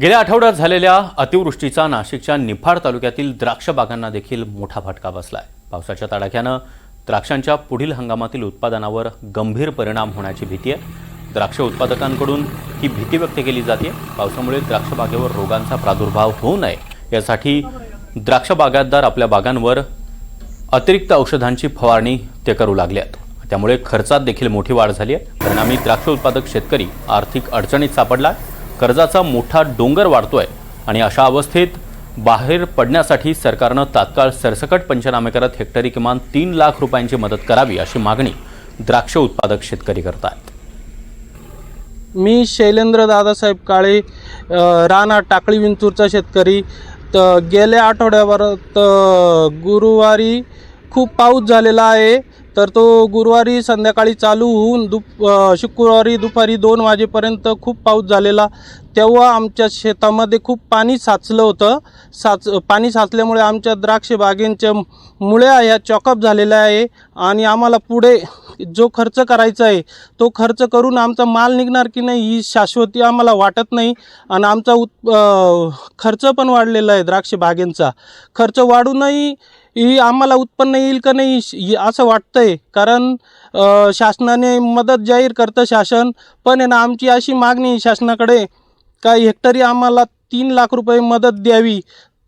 गेल्या आठवड्यात झालेल्या अतिवृष्टीचा नाशिकच्या निफाड तालुक्यातील द्राक्ष बागांना देखील मोठा फटका बसलाय. पावसाच्या तडाख्यानं द्राक्षांच्या पुढील हंगामातील उत्पादनावर गंभीर परिणाम होण्याची भीती आहे. द्राक्ष उत्पादकांकडून ही भीती व्यक्त केली जाते. पावसामुळे द्राक्ष बागेवर रोगांचा प्रादुर्भाव होऊ नये. यासाठी द्राक्ष बागायतदार आपल्या बागांवर अतिरिक्त औषधांची फवारणी ते करू लागले आहेत त्यामुळे खर्चात देखील मोठी वाढ झाली आहे. परिणामी द्राक्ष उत्पादक शेतकरी आर्थिक अडचणीत सापडला आहे. कर्जाचा मोठा डोंगर वाढतोय आणि अशा अवस्थेत बाहेर पडण्यासाठी सरकारनं तात्काळ सरसकट पंचनामे करत हेक्टरी किमान तीन लाख रुपयांची मदत करावी अशी मागणी द्राक्ष उत्पादक शेतकरी करतात मी शैलेंद्र दादासाहेब काळे राणा टाकळी विंचूरचा शेतकरी. तर गेल्या आठवड्यावर तर गुरुवारी खूप पाऊस झालेला आहे. तर तो गुरुवारी संध्याकाळी चालू होऊन दुप शुक्रवारी दुपारी दोन वाजेपर्यंत खूप पाऊस झालेला. तेव्हा आमच्या शेतामध्ये खूप पाणी साचलं होतं. साच पाणी साचल्यामुळे आमच्या द्राक्ष बागेंच्या मुळ्या ह्या चॉकअप झालेल्या आहे आणि आम्हाला पुढे जो खर्च करायचा आहे तो खर्च करून आमचा माल निघणार की नाही ही शाश्वती आम्हाला वाटत नाही आणि आमचा उत् खर्च पण वाढलेला आहे द्राक्ष बागेंचा. खर्च वाढूनही ही आम्हाला उत्पन्न येईल का नाही असं वाटतं आहे कारण शासनाने मदत जाहीर करतं शासन पण आहे ना आमची अशी मागणी आहे शासनाकडे का हेक्टरी आम्हाला तीन लाख रुपये मदत द्यावी.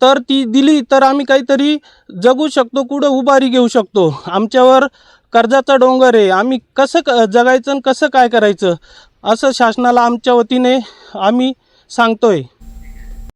तर ती दिली तर आम्ही काहीतरी जगू शकतो कुठं उभारी घेऊ शकतो. आमच्यावर कर्जाचा डोंगर आहे. आम्ही कसं क जगायचं आणि कसं काय करायचं? असं शासनाला आमच्या वतीने आम्ही सांगतोय.